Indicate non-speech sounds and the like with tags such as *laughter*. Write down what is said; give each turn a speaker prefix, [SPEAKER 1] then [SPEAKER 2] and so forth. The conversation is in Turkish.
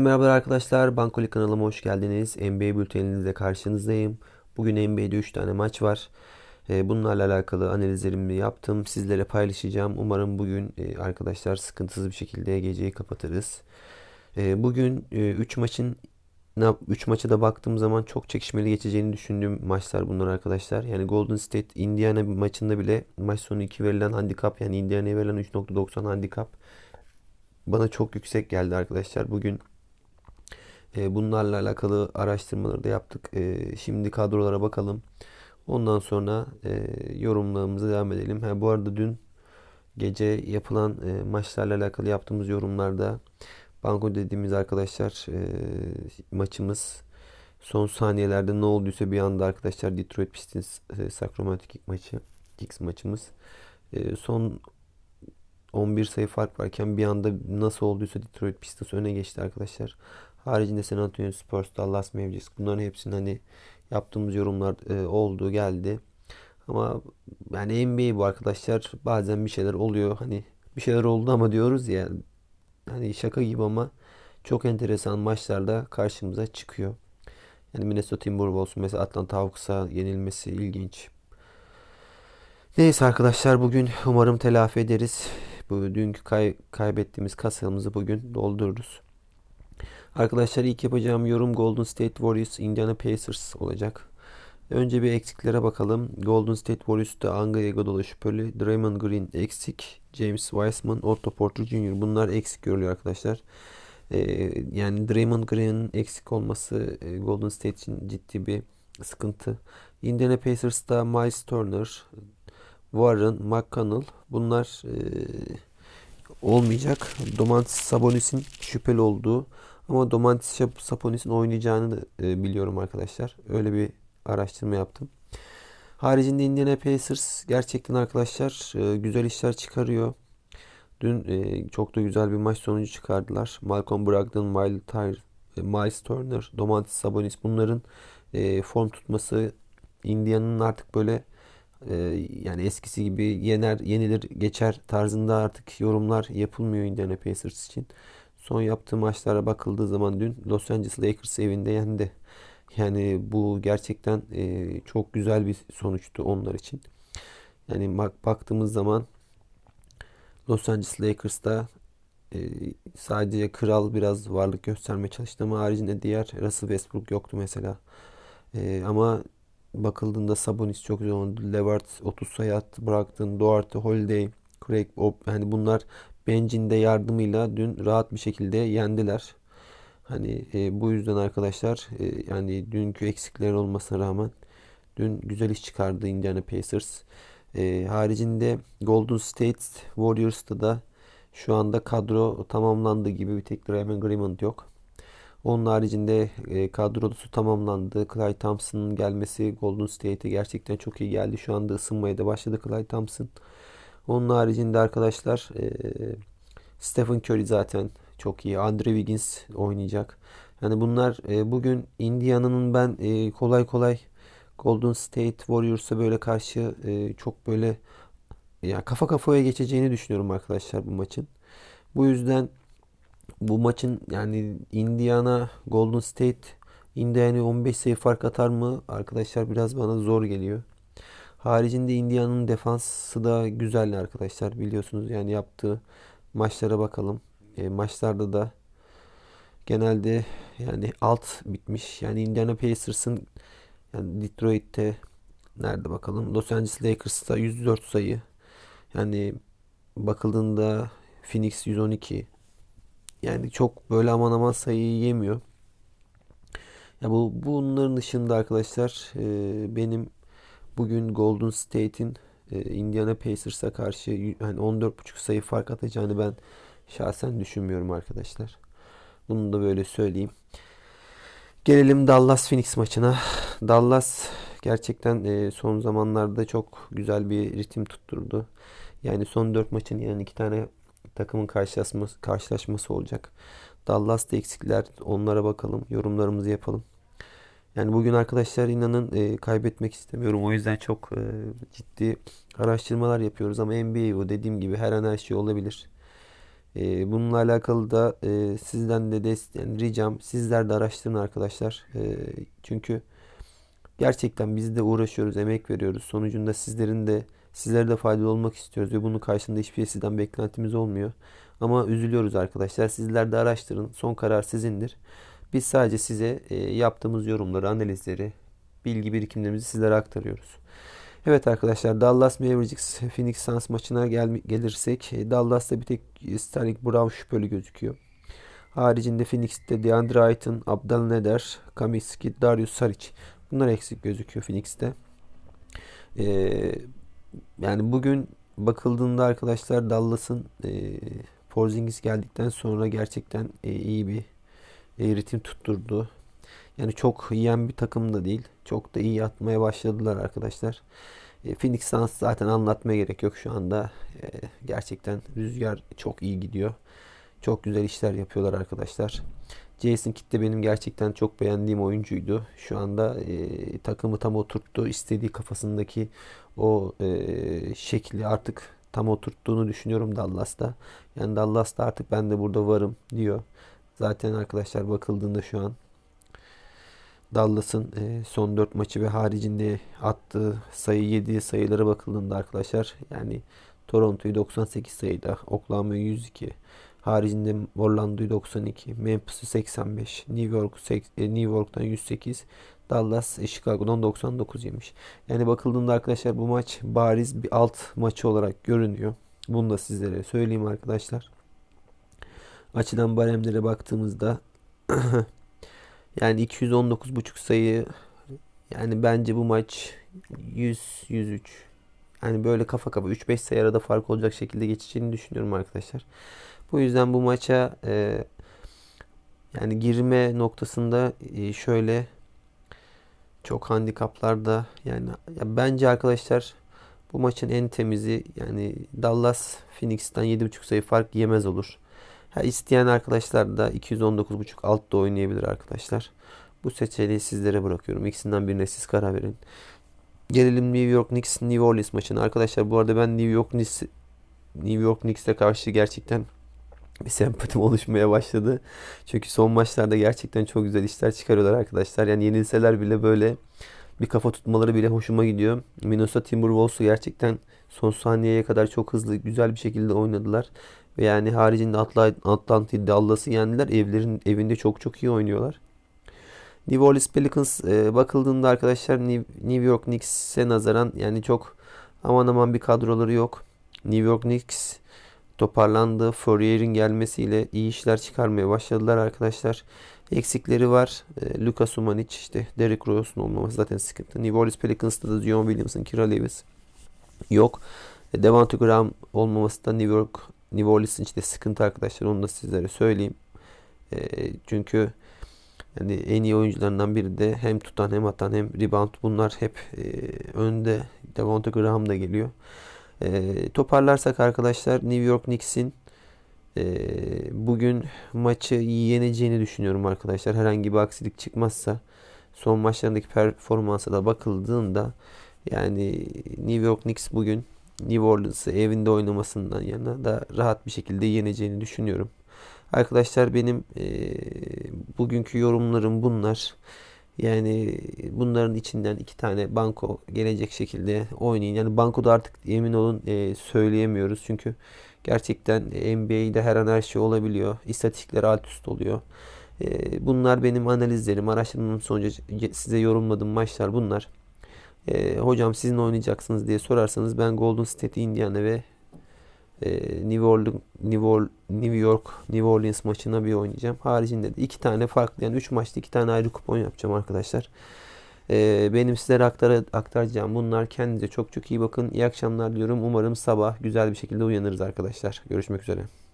[SPEAKER 1] Merhabalar arkadaşlar, Bankoli kanalıma hoş geldiniz. NBA bülteninizle karşınızdayım. Bugün NBA'de 3 tane maç var. Ee, Bunlarla alakalı analizlerimi yaptım. Sizlere paylaşacağım. Umarım bugün e, arkadaşlar sıkıntısız bir şekilde geceyi kapatırız. Ee, Bugün 3 maçın 3 maça da baktığım zaman çok çekişmeli geçeceğini düşündüğüm maçlar bunlar arkadaşlar. Yani Golden State Indiana maçında bile maç sonu 2 verilen handikap yani Indiana'ya verilen 3.90 handikap bana çok yüksek geldi arkadaşlar. Bugün e, bunlarla alakalı araştırmaları da yaptık. E, şimdi kadrolara bakalım. Ondan sonra e, yorumlarımıza devam edelim. Ha, bu arada dün gece yapılan e, maçlarla alakalı yaptığımız yorumlarda banko dediğimiz arkadaşlar maçımız son saniyelerde ne olduysa bir anda arkadaşlar Detroit Pistons Sacramento Kings maçı Kings maçımız son 11 sayı fark varken bir anda nasıl olduysa Detroit Pistons öne geçti arkadaşlar. Haricinde San Antonio Spurs, Dallas Mavericks bunların hepsinin hani yaptığımız yorumlar e, oldu geldi. Ama yani NBA bu arkadaşlar bazen bir şeyler oluyor hani bir şeyler oldu ama diyoruz ya hani şaka gibi ama çok enteresan maçlarda karşımıza çıkıyor. Yani Minnesota Timberwolves mesela Atlanta Hawks'a yenilmesi ilginç. Neyse arkadaşlar bugün umarım telafi ederiz. Bu dünkü kay kaybettiğimiz kasamızı bugün doldururuz. Arkadaşlar ilk yapacağım yorum Golden State Warriors Indiana Pacers olacak. Önce bir eksiklere bakalım. Golden State Warriors'ta Anga Iguodala şüpheli, Draymond Green eksik, James Wiseman, Otto Porter Jr. bunlar eksik görülüyor arkadaşlar. Ee, yani Draymond Green'in eksik olması e, Golden State için ciddi bir sıkıntı. Indiana Pacers'ta Miles Turner, Warren, McConnell bunlar e, olmayacak. Domantas Sabonis'in şüpheli olduğu ama Domantas Sabonis'in oynayacağını e, biliyorum arkadaşlar. Öyle bir araştırma yaptım. Haricinde Indiana Pacers gerçekten arkadaşlar e, güzel işler çıkarıyor. Dün e, çok da güzel bir maç sonucu çıkardılar. Malcolm Brogdon, Miles, Turner, Domantas Sabonis bunların form tutması Indiana'nın artık böyle yani eskisi gibi yener yenilir geçer tarzında artık yorumlar yapılmıyor Indiana Pacers için. Son yaptığı maçlara bakıldığı zaman dün Los Angeles Lakers evinde yendi. Yani bu gerçekten e, çok güzel bir sonuçtu onlar için. Yani bak, baktığımız zaman Los Angeles Lakers'ta e, sadece kral biraz varlık göstermeye çalıştı ama haricinde diğer Russell Westbrook yoktu mesela. E, ama bakıldığında Sabonis çok güzel oynadı. Levert 30 sayı attı. Brogdon, Duarte, Holiday, Craig Bob yani bunlar Benc'in de yardımıyla dün rahat bir şekilde yendiler. Hani e, bu yüzden arkadaşlar e, yani dünkü eksikler olmasına rağmen dün güzel iş çıkardı Indiana Pacers. E, haricinde Golden State Warriors'ta da şu anda kadro tamamlandı gibi bir tek Draymond Green yok. Onun haricinde e, kadrosu tamamlandı. Clay Thompson'ın gelmesi Golden State'e gerçekten çok iyi geldi. Şu anda ısınmaya da başladı Clay Thompson. Onun haricinde arkadaşlar e, Stephen Curry zaten çok iyi. Andre Wiggins oynayacak. Yani bunlar e, bugün Indiana'nın ben e, kolay kolay Golden State Warriors'a böyle karşı çok böyle ya kafa kafaya geçeceğini düşünüyorum arkadaşlar bu maçın. Bu yüzden bu maçın yani Indiana Golden State Indiana 15 sayı fark atar mı? Arkadaşlar biraz bana zor geliyor. Haricinde Indiana'nın defansı da güzel arkadaşlar biliyorsunuz yani yaptığı maçlara bakalım. E, maçlarda da genelde yani alt bitmiş. Yani Indiana Pacers'ın yani Detroit'te nerede bakalım? Los Angeles Lakers'ta 104 sayı. Yani bakıldığında Phoenix 112. Yani çok böyle aman aman sayı yemiyor. Ya bu bunların dışında arkadaşlar e, benim bugün Golden State'in e, Indiana Pacers'a karşı yani 14.5 sayı fark atacağını ben şahsen düşünmüyorum arkadaşlar. Bunu da böyle söyleyeyim. Gelelim Dallas Phoenix maçına. Dallas gerçekten e, son zamanlarda çok güzel bir ritim tutturdu. Yani son 4 maçın yani iki tane takımın karşılaşması, karşılaşması olacak. Dallas'ta eksikler onlara bakalım. Yorumlarımızı yapalım. Yani bugün arkadaşlar inanın e, kaybetmek istemiyorum. O yüzden çok e, ciddi araştırmalar yapıyoruz ama NBA bu dediğim gibi her an her şey olabilir. E, bununla alakalı da e, sizden de dest yani ricam sizler de araştırın arkadaşlar. E, çünkü gerçekten biz de uğraşıyoruz, emek veriyoruz. Sonucunda sizlerin de sizlere de faydalı olmak istiyoruz ve bunun karşılığında hiçbir sizden beklentimiz olmuyor. Ama üzülüyoruz arkadaşlar. Sizler de araştırın. Son karar sizindir. Biz sadece size e, yaptığımız yorumları, analizleri, bilgi birikimlerimizi sizlere aktarıyoruz. Evet arkadaşlar Dallas Mavericks Phoenix Suns maçına gel gelirsek e, Dallas'ta bir tek Sterling Brown şüpheli gözüküyor. Haricinde Phoenix'te DeAndre Ayton, Abdel Neder, Kamiski, Darius Saric. Bunlar eksik gözüküyor Phoenix'te. Ee, yani bugün bakıldığında arkadaşlar Dallas'ın e, Porzingis geldikten sonra gerçekten e, iyi bir e, ritim tutturdu. Yani çok yiyen bir takım da değil. Çok da iyi atmaya başladılar arkadaşlar. E, Phoenix Suns zaten anlatmaya gerek yok şu anda. E, gerçekten rüzgar çok iyi gidiyor. Çok güzel işler yapıyorlar arkadaşlar. Jason Kidd de benim gerçekten çok beğendiğim oyuncuydu. Şu anda e, takımı tam oturttu. İstediği kafasındaki o e, şekli artık tam oturttuğunu düşünüyorum Dallas'ta. Yani Dallas'ta artık ben de burada varım diyor. Zaten arkadaşlar bakıldığında şu an Dallas'ın e, son 4 maçı ve haricinde attığı sayı yediği sayılara bakıldığında arkadaşlar yani Toronto'yu 98 sayıda, Oklahoma'yı 102, haricinde Orlando'yu 92, Memphis'i 85, New York e, New York'tan 108, Dallas e, Chicago'dan 99 yemiş. Yani bakıldığında arkadaşlar bu maç bariz bir alt maçı olarak görünüyor. Bunu da sizlere söyleyeyim arkadaşlar. Açıdan baremlere baktığımızda *clears throat* yani 219.5 sayı yani bence bu maç 100 103 yani böyle kafa kafa 3-5 sayı arada fark olacak şekilde geçeceğini düşünüyorum arkadaşlar. Bu yüzden bu maça e, yani girme noktasında e, şöyle çok handikaplarda yani ya bence arkadaşlar bu maçın en temizi yani Dallas Phoenix'ten 7.5 sayı fark yemez olur. Ha, isteyen arkadaşlar da 219.5 altta oynayabilir arkadaşlar. Bu seçeneği sizlere bırakıyorum. İkisinden birine siz karar verin. Gelelim New York Knicks New Orleans maçına. Arkadaşlar bu arada ben New York Knicks New York Knicks'e karşı gerçekten bir sempatim oluşmaya başladı. Çünkü son maçlarda gerçekten çok güzel işler çıkarıyorlar arkadaşlar. Yani yenilseler bile böyle bir kafa tutmaları bile hoşuma gidiyor. Minnesota Timberwolves'u gerçekten son saniyeye kadar çok hızlı güzel bir şekilde oynadılar. Ve yani haricinde Atlanta Dallas'ı yendiler. Evlerin evinde çok çok iyi oynuyorlar. New Orleans Pelicans e, bakıldığında arkadaşlar New York Knicks'e nazaran yani çok aman aman bir kadroları yok. New York Knicks toparlandı. Fourier'in gelmesiyle iyi işler çıkarmaya başladılar arkadaşlar. Eksikleri var. E, Lucas Umanic işte Derrick Rose'un olmaması zaten sıkıntı. New Orleans Pelicans'ta da Zion Williamson, Kira Lewis yok. E, Devontae Graham olmaması da New York New Orleans'ın işte sıkıntı arkadaşlar. Onu da sizlere söyleyeyim. E, çünkü yani en iyi oyuncularından biri de hem tutan hem atan hem rebound bunlar hep e, önde. Devonta Graham da geliyor. E, toparlarsak arkadaşlar New York Knicks'in e, bugün maçı yeneceğini düşünüyorum arkadaşlar. Herhangi bir aksilik çıkmazsa son maçlarındaki performansa da bakıldığında yani New York Knicks bugün New Orleans'ı evinde oynamasından yana da rahat bir şekilde yeneceğini düşünüyorum. Arkadaşlar benim e, bugünkü yorumlarım bunlar. Yani bunların içinden iki tane banko gelecek şekilde oynayın. Yani bankoda artık emin olun e, söyleyemiyoruz. Çünkü gerçekten NBA'de her an her şey olabiliyor. İstatistikler alt üst oluyor. E, bunlar benim analizlerim, araştırmamın sonucu size yorumladığım maçlar bunlar. E, hocam sizin oynayacaksınız diye sorarsanız ben Golden State, Indiana ve e, New, Orleans, New, Orleans, New York, New Orleans maçına bir oynayacağım. Haricinde de iki tane farklı yani üç maçta iki tane ayrı kupon yapacağım arkadaşlar. E, benim sizlere aktar, aktaracağım bunlar. Kendinize çok çok iyi bakın. İyi akşamlar diyorum. Umarım sabah güzel bir şekilde uyanırız arkadaşlar. Görüşmek üzere.